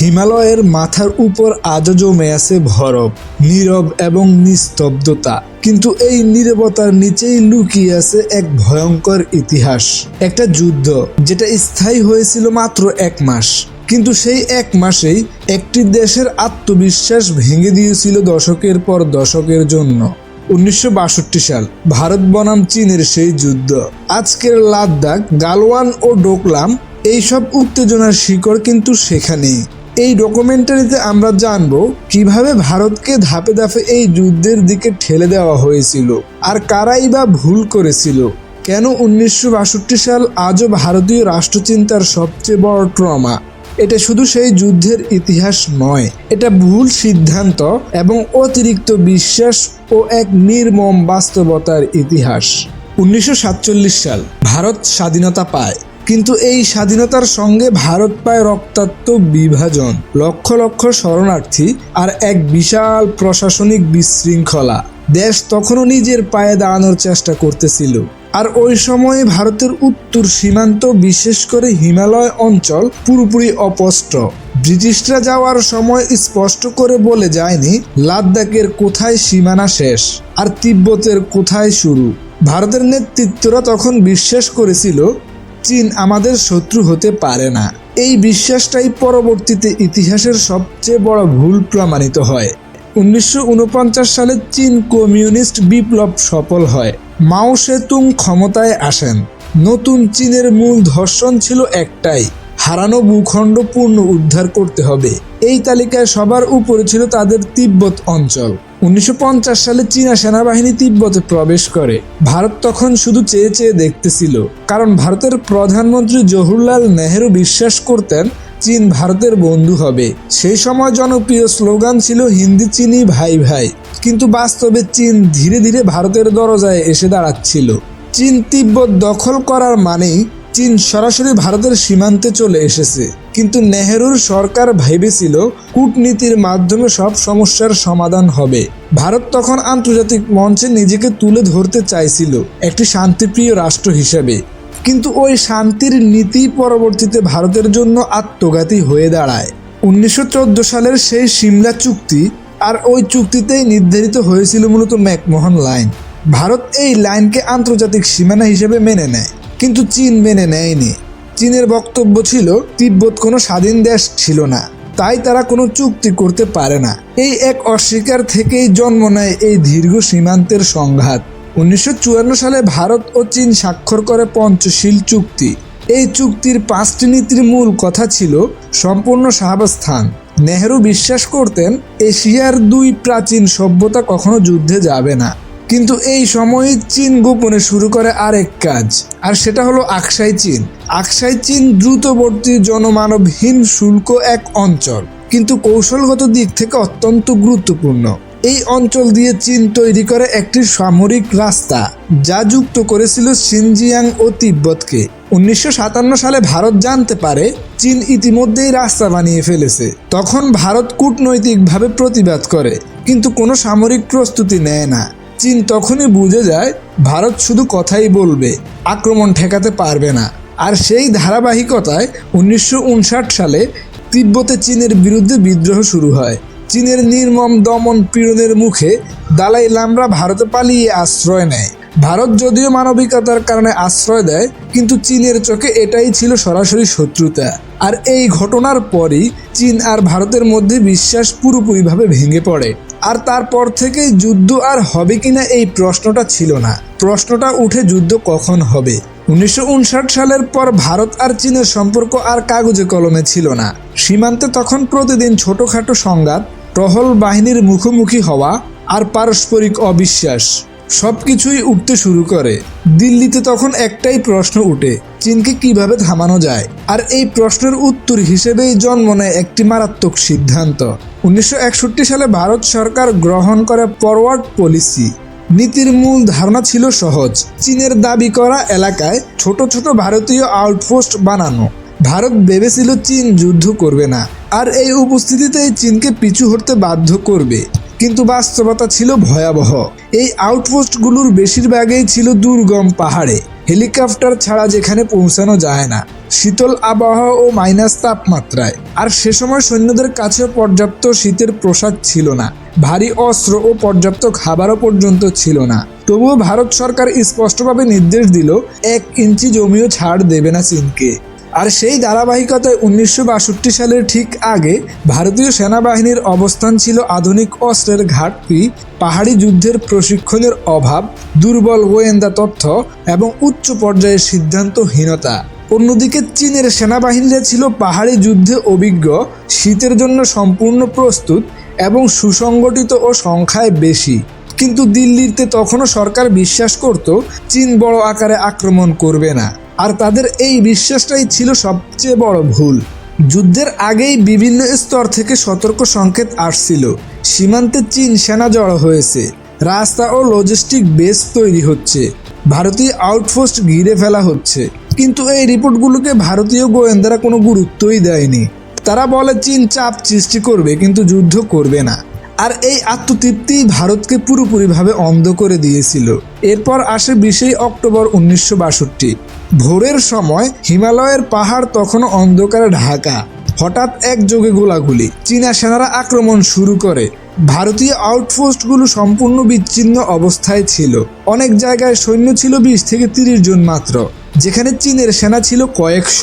হিমালয়ের মাথার উপর আজও জমে আছে ভরব, নীরব এবং নিস্তব্ধতা। কিন্তু এই নীরবতার নিচেই লুকিয়ে আছে এক ভয়ঙ্কর ইতিহাস। একটা যুদ্ধ, যেটা স্থায়ী হয়েছিল মাত্র এক মাস। কিন্তু সেই এক মাসেই একটি দেশের আত্মবিশ্বাস ভেঙে দিয়েছিল দশকের পর দশকের জন্য। উনিশশো বাষট্টি সাল, ভারত বনাম চীনের সেই যুদ্ধ। আজকের লাদ্দাখ গালওয়ান ও ডোকলাম, এইসব উত্তেজনার শিকড় কিন্তু সেখানেই। এই ডকুমেন্টারিতে আমরা জানব কীভাবে ভারতকে ধাপে ধাপে এই যুদ্ধের দিকে ঠেলে দেওয়া হয়েছিল আর কারাই বা ভুল করেছিল। কেন উনিশশো বাষট্টি সাল আজও ভারতীয় রাষ্ট্রচিন্তার সবচেয়ে বড় ট্রমা? এটা শুধু সেই যুদ্ধের ইতিহাস নয়, এটা ভুল সিদ্ধান্ত এবং অতিরিক্ত বিশ্বাস ও এক নির্মম বাস্তবতার ইতিহাস। উনিশশো সাতচল্লিশ সাল ভারত স্বাধীনতা পায়। কিন্তু এই স্বাধীনতার সঙ্গে ভারত পায় রক্তাক্ত বিভাজন, লক্ষ লক্ষ শরণার্থী আর এক বিশাল প্রশাসনিক বিশৃঙ্খলা। দেশ তখনও নিজের পায়ে দাঁড়ানোর চেষ্টা করতেছিল। আর ওই সময়ে ভারতের উত্তর সীমান্ত, বিশেষ করে হিমালয় অঞ্চল, পুরোপুরি অপষ্ট ব্রিটিশরা যাওয়ার সময় স্পষ্ট করে বলে যায়নি লাদ্দাখের কোথায় সীমানা শেষ আর তিব্বতের কোথায় শুরু। ভারতের নেতৃত্বরা তখন বিশ্বাস করেছিল চীন আমাদের শত্রু হতে পারে না। এই বিশ্বাসটাই পরবর্তীতে ইতিহাসের সবচেয়ে বড় ভুল প্রমাণিত হয়। উনিশশো ঊনপঞ্চাশ সালে চীন কমিউনিস্ট বিপ্লব সফল হয়। মাও সেতুং ক্ষমতায় আসেন। নতুন চীনের মূল ধর্ষণ ছিল একটাই, হারানো ভূখণ্ড পূর্ণ উদ্ধার করতে হবে। এই তালিকায় সবার উপরে ছিল তাদের তিব্বত অঞ্চল। উনিশশো পঞ্চাশ সালে চীনা সেনাবাহিনী তিব্বতে প্রবেশ করে। ভারত তখন শুধু চেয়ে চেয়ে দেখতেছিল, কারণ ভারতের প্রধানমন্ত্রী জওহরলাল নেহেরু বিশ্বাস করতেন, চীন ভারতের বন্ধু হবে। সেই সময় জনপ্রিয় স্লোগান ছিল হিন্দি চিনি ভাই ভাই। কিন্তু বাস্তবে চীন ধীরে ধীরে ভারতের দরজায় এসে দাঁড়াচ্ছিল। চীন তিব্বত দখল করার মানেই চীন সরাসরি ভারতের সীমান্তে চলে এসেছে। কিন্তু নেহেরুর সরকার ভেবেছিল কূটনীতির মাধ্যমে সব সমস্যার সমাধান হবে। ভারত তখন আন্তর্জাতিক মঞ্চে নিজেকে তুলে ধরতে চাইছিল, একটি শান্তিপ্রিয় রাষ্ট্র হিসেবে। কিন্তু ওই শান্তির নীতি পরবর্তীতে ভারতের জন্য আত্মঘাতী হয়ে দাঁড়ায়। উনিশশো চোদ্দ সালের সেই সিমলা চুক্তি আর ওই চুক্তিতেই নির্ধারিত হয়েছিল মূলত ম্যাকমোহন লাইন। ভারত এই লাইনকে আন্তর্জাতিক সীমানা হিসেবে মেনে নেয়, কিন্তু চীন মেনে নেয়নি। চীনের বক্তব্য ছিল, তিব্বত কোনো স্বাধীন দেশ ছিল না, তাই তারা কোনো চুক্তি করতে পারে না। এই এক অস্বীকার থেকেই জন্ম নেয় এই দীর্ঘ সীমান্তের সংঘাত। উনিশশো চুয়ান্ন সালে ভারত ও চীন স্বাক্ষর করে পঞ্চশীল চুক্তি। এই চুক্তির পাঁচটি নীতির মূল কথা ছিল সম্পূর্ণ সাহাবস্থান নেহরু বিশ্বাস করতেন, এশিয়ার দুই প্রাচীন সভ্যতা কখনো যুদ্ধে যাবে না। কিন্তু এই সময়ে চীন গোপনে শুরু করে আরেক কাজ, আর সেটা হলো আকসাই চীন। আকসাই চীন দ্রুতবর্তী জনমানবহীন শুল্ক এক অঞ্চল, কিন্তু কৌশলগত দিক থেকে অত্যন্ত গুরুত্বপূর্ণ। এই অঞ্চল দিয়ে চীন তৈরি করে একটি সামরিক রাস্তা, যা যুক্ত করেছিল সিনজিয়াং ও তিব্বতকে। উনিশশো সাতান্ন সালে ভারত জানতে পারে চীন ইতিমধ্যেই রাস্তা বানিয়ে ফেলেছে। তখন ভারত কূটনৈতিকভাবে প্রতিবাদ করে, কিন্তু কোনো সামরিক প্রস্তুতি নেয় না। চীন তখনই বুঝে যায়, ভারত শুধু কথাই বলবে, আক্রমণ ঠেকাতে পারবে না। আর সেই ধারাবাহিকতায় উনিশশো উনষাট সালে তিব্বতে চীনের বিরুদ্ধে বিদ্রোহ শুরু হয়। চীনের নির্মম দমন পীড়নের মুখে দালাই লামরা ভারতে পালিয়ে আশ্রয় নেয়। ভারত যদিও মানবিকতার কারণে আশ্রয় দেয়, কিন্তু চীনের চোখে এটাই ছিল সরাসরি শত্রুতা। আর এই ঘটনার পরই চীন আর ভারতের মধ্যে বিশ্বাস পুরোপুরিভাবে ভেঙে পড়ে। আর তারপর থেকে যুদ্ধ আর হবে কিনা এই প্রশ্নটা ছিল না। প্রশ্নটা উঠে যুদ্ধ কখন হবে? উনিশশো উনষাট সালের পর ভারত আর চীনের সম্পর্ক আর কাগজে কলমে ছিল না। সীমান্তে তখন প্রতিদিন ছোটখাটো সংঘাত, টহল বাহিনীর মুখোমুখি হওয়া আর পারস্পরিক অবিশ্বাস। সবকিছুই উঠতে শুরু করে। দিল্লিতে তখন একটাই প্রশ্ন উঠে, চীনকে কীভাবে থামানো যায়? আর এই প্রশ্নের উত্তর হিসেবেই জন্ম নেয় একটি মারাত্মক সিদ্ধান্ত। উনিশশো একষট্টি সালে ভারত সরকার গ্রহণ করে ফরওয়ার্ড পলিসি। নীতির মূল ধারণা ছিল সহজ, চীনের দাবি করা এলাকায় ছোট ছোট ভারতীয় আউটপোস্ট বানানো। ভারত ভেবেছিল চীন যুদ্ধ করবে না, আর এই উপস্থিতিতেই চীনকে পিছু হটতে বাধ্য করবে। কিন্তু বাস্তবতা ছিল ভয়াবহ। এই আউটপোস্টগুলোর বেশিরভাগই ছিল দুর্গম পাহাড়ে। হেলিকপ্টার ছাড়া যেখানে পৌঁছানো যায় না। শীতল আবহাওয়া ও মাইনাস তাপমাত্রায়। আর সে সময় সৈন্যদের কাছে পর্যাপ্ত শীতের পোশাক ছিল না। ভারী অস্ত্র ও পর্যাপ্ত খাবারও পর্যন্ত ছিল না। তবুও ভারত সরকার স্পষ্টভাবে নির্দেশ দিল, এক ইঞ্চি জমিও ছাড় দেবে না চীনকে। আর সেই ধারাবাহিকতায় উনিশশো বাষট্টি সালের ঠিক আগে ভারতীয় সেনাবাহিনীর অবস্থান ছিল আধুনিক অস্ত্রের ঘাটতি, পাহাড়ি যুদ্ধের প্রশিক্ষণের অভাব, দুর্বল গোয়েন্দা তথ্য এবং উচ্চ পর্যায়ের সিদ্ধান্তহীনতা। অন্যদিকে চীনের সেনাবাহিনীরা ছিল পাহাড়ি যুদ্ধে অভিজ্ঞ, শীতের জন্য সম্পূর্ণ প্রস্তুত এবং সুসংগঠিত ও সংখ্যায় বেশি। কিন্তু দিল্লিতে তখনও সরকার বিশ্বাস করত, চীন বড় আকারে আক্রমণ করবে না। আর তাদের এই বিশ্বাসটাই ছিল সবচেয়ে বড় ভুল। যুদ্ধের আগেই বিভিন্ন স্তর থেকে সতর্ক সংকেত আসছিল। সীমান্তে চীন সেনা জড়ো হয়েছে। রাস্তা ও লজিস্টিক বেস তৈরি হচ্ছে। ভারতীয় আউটপোস্ট ঘিরে ফেলা হচ্ছে। কিন্তু এই রিপোর্টগুলোকে ভারতীয় গোয়েন্দারা কোনো গুরুত্বই দেয়নি। তারা বলে, চীন চাপ সৃষ্টি করবে, কিন্তু যুদ্ধ করবে না। আর এই আত্মতৃপ্তি ভারতকে পুরোপুরিভাবে অন্ধ করে দিয়েছিল। এরপর আসে বিশেই অক্টোবর উনিশশো বাষট্টি। ভোরের সময় হিমালয়ের পাহাড় তখনও অন্ধকারে ঢাকা। হঠাৎ একযোগে গোলাগুলি, চীনা সেনারা আক্রমণ শুরু করে। ভারতীয় আউটপোস্টগুলো সম্পূর্ণ বিচ্ছিন্ন অবস্থায় ছিল। অনেক জায়গায় সৈন্য ছিল বিশ থেকে তিরিশ জন মাত্র, যেখানে চীনের সেনা ছিল কয়েকশ।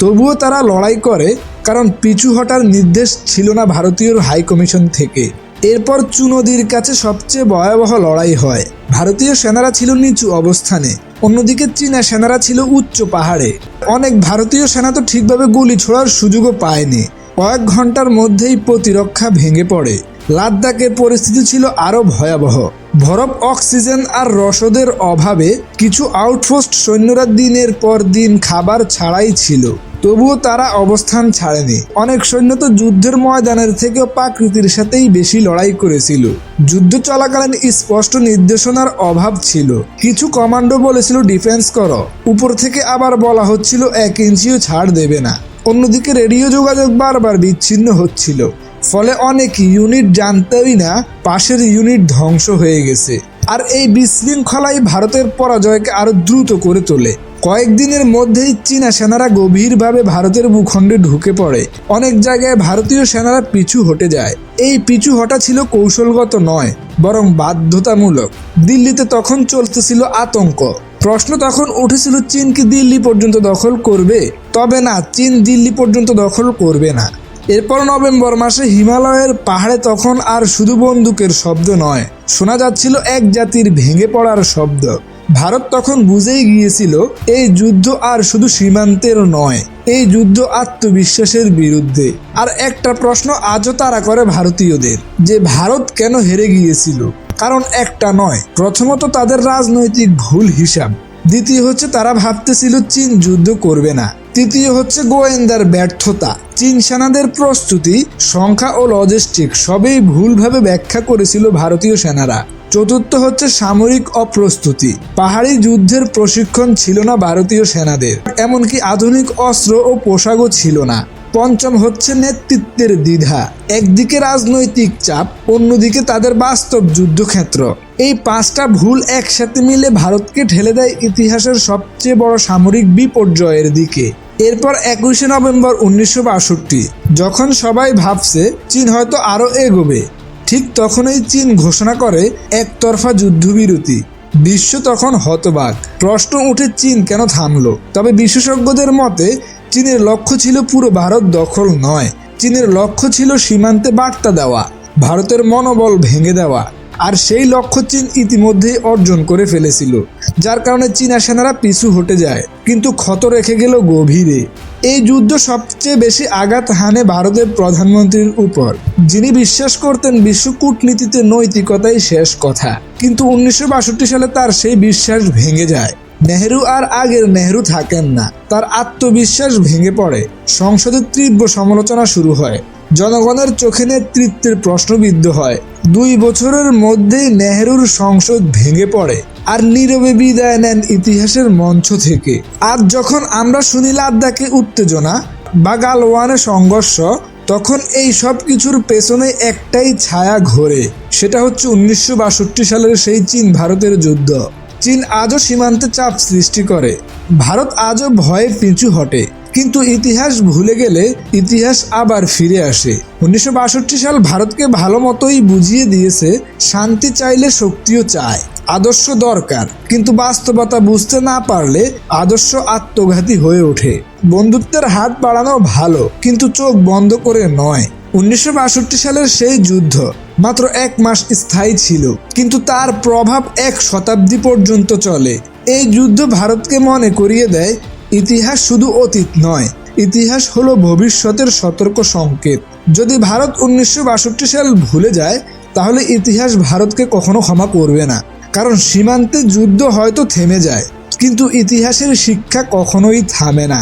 তবুও তারা লড়াই করে, কারণ পিছু হটার নির্দেশ ছিল না ভারতীয় হাইকমিশন থেকে। এরপর চু নদীর কাছে সবচেয়ে ভয়াবহ লড়াই হয়। ভারতীয় সেনারা ছিল নিচু অবস্থানে, অন্যদিকে চীনা সেনারা ছিল উচ্চ পাহাড়ে। অনেক ভারতীয় সেনা তো ঠিকভাবে গুলি ছোড়ার সুযোগও পায়নি। কয়েক ঘণ্টার মধ্যেই প্রতিরক্ষা ভেঙে পড়ে। লাদ্দাখের পরিস্থিতি ছিল আরও ভয়াবহ। বরফ, অক্সিজেন আর রসদের অভাবে কিছু আউটপোস্ট সৈন্যরা দিনের পর দিন খাবার ছাড়াই ছিল। তবুও তারা অবস্থান ছাড়েনি। অনেক সৈন্য তো যুদ্ধের ময়দানের থেকেও প্রাকৃতির সাথেই বেশি লড়াই করেছিল। যুদ্ধ চলাকালীন স্পষ্ট নির্দেশনার অভাব ছিল। কিছু কমান্ডো বলেছিল, ডিফেন্স করো। উপর থেকে আবার বলা হচ্ছিল, এক ইঞ্চিও ছাড় দেবে না। অন্যদিকে রেডিও যোগাযোগ বারবার বিচ্ছিন্ন হচ্ছিল। ফলে অনেক ইউনিট জানতেই না পাশের ইউনিট ধ্বংস হয়ে গেছে। আর এই বিশৃঙ্খলাই ভারতের পরাজয়কে আরও দ্রুত করে তোলে। কয়েকদিনের মধ্যেই চীনা সেনারা গভীরভাবে ভারতের ভূখণ্ডে ঢুকে পড়ে। অনেক জায়গায় ভারতীয় সেনারা পিছু হটে যায়। এই পিছু হটা ছিল কৌশলগত নয়, বরং বাধ্যতামূলক। দিল্লিতে তখন চলতেছিল আতঙ্ক। প্রশ্ন তখন উঠেছিল, চীন কি দিল্লি পর্যন্ত দখল করবে? তবে না, চীন দিল্লি পর্যন্ত দখল করবে না। এরপর নভেম্বর মাসে হিমালয়ের পাহাড়ে তখন আর শুধু বন্দুকের শব্দ নয়, শোনা যাচ্ছিল এক জাতির ভেঙে পড়ার শব্দ। ভারত তখন বুঝেই গিয়েছিল, এই যুদ্ধ আর শুধু সীমান্তের নয়, এই যুদ্ধ আত্মবিশ্বাসের বিরুদ্ধে। আর একটা প্রশ্ন আজও তারা করে ভারতীয়দের, যে ভারত কেন হেরে গিয়েছিল? কারণ একটা নয়, প্রথমত তাদের রাজনৈতিক ভুল হিসাব। দ্বিতীয় হচ্ছে তারা ভাবতেছিল চীন যুদ্ধ করবে না। তৃতীয় হচ্ছে গোয়েন্দার ব্যর্থতা। চীন সেনাদের প্রস্তুতি, সংখ্যা ও লজিস্টিক সবই ভুলভাবে ব্যাখ্যা করেছিল ভারতীয় সেনারা। চতুর্থ হচ্ছে সামরিক অপ্রস্তুতি। পাহাড়ি যুদ্ধের প্রশিক্ষণ ছিল না ভারতীয় সেনাদের। এমনকি আধুনিক অস্ত্র ও পোশাকও ছিল না। পঞ্চম হচ্ছে নেতৃত্বের দ্বিধা। একদিকে রাজনৈতিক চাপ, অন্যদিকে তাদের বাস্তব যুদ্ধক্ষেত্র। এই পাঁচটা ভুল একসাথে মিলে ভারতকে ঠেলে দেয় ইতিহাসের সবচেয়ে বড় সামরিক বিপর্যয়ের দিকে। এরপর একুশে নভেম্বর উনিশশো বাষট্টি, যখন সবাই ভাবছে চীন হয়তো আরও এগোবে। ঠিক তখনই চীন ঘোষণা করে একতরফা যুদ্ধবিরতি। বিশ্ব তখন হতবাক। প্রশ্ন উঠে চীন কেন থামল? তবে বিশেষজ্ঞদের মতে, চীনের লক্ষ্য ছিল পুরো ভারত দখল নয়। চীনের লক্ষ্য ছিল সীমান্তে বার্তা দেওয়া, ভারতের মনোবল ভেঙে দেওয়া। আর সেই লক্ষ্য চীন ইতিমধ্যেই অর্জন করে ফেলেছিল, যার কারণে চীনা সেনারা পিছু হটে যায়, কিন্তু ক্ষত রেখে গেল গভীরে। এই যুদ্ধ সবচেয়ে বেশি আঘাত হানে ভারতের প্রধানমন্ত্রীর উপর, যিনি বিশ্বাস করতেন বিশ্ব কূটনীতিতে নৈতিকতাই শেষ কথা, কিন্তু উনিশশো বাষট্টি সালে তার সেই বিশ্বাস ভেঙে যায়। নেহেরু আর আগের নেহেরু থাকেন না, তার আত্মবিশ্বাস ভেঙে পড়ে। সংসদে তীব্র সমালোচনা শুরু হয়। জনগণের চোখে নেতৃত্বের প্রশ্নবিদ্ধ হয়। দুই বছরের মধ্যেই নেহরুর সংসদ ভেঙে পড়ে আর নীরবে বিদায় নেন ইতিহাসের মঞ্চ থেকে। আজ যখন আমরা শুনি লাদ্দাখে উত্তেজনা বা গালওয়ানে সংঘর্ষ, তখন এই সব কিছুর পেছনে একটাই ছায়া ঘোরে। সেটা হচ্ছে উনিশশো বাষট্টি সালের সেই চীন ভারতের যুদ্ধ। চীন আজও সীমান্তে চাপ সৃষ্টি করে। ভারত আজও ভয়ে পিছু হটে। কিন্তু ইতিহাস ভুলে গেলে ইতিহাস আবার ফিরে আসে। উনিশশো বাষট্টি সাল ভারতকে ভালো মতোই বুঝিয়ে দিয়েছে, শান্তি চাইলে শক্তিও চায়, আদর্শ দরকার। কিন্তু বাস্তবতা বুঝতে না পারলে আদর্শ আত্মঘাতী হয়ে ওঠে। বন্ধুত্বের হাত বাড়ানো ভালো, কিন্তু চোখ বন্ধ করে নয়। উনিশশো সালের সেই যুদ্ধ মাত্র এক মাস স্থায়ী ছিল, কিন্তু তার প্রভাব এক শতাব্দী পর্যন্ত চলে। এই যুদ্ধ ভারতকে মনে করিয়ে দেয় ইতিহাস শুধু অতীত নয়, ইতিহাস হলো ভবিষ্যতের সতর্ক সংকেত। যদি ভারত উনিশশো বাষট্টি সাল ভুলে যায়, তাহলে ইতিহাস ভারতকে কখনো ক্ষমা করবে না, কারণ সীমান্তে যুদ্ধ হয়তো থেমে যায়, কিন্তু ইতিহাসের শিক্ষা কখনোই থামে না।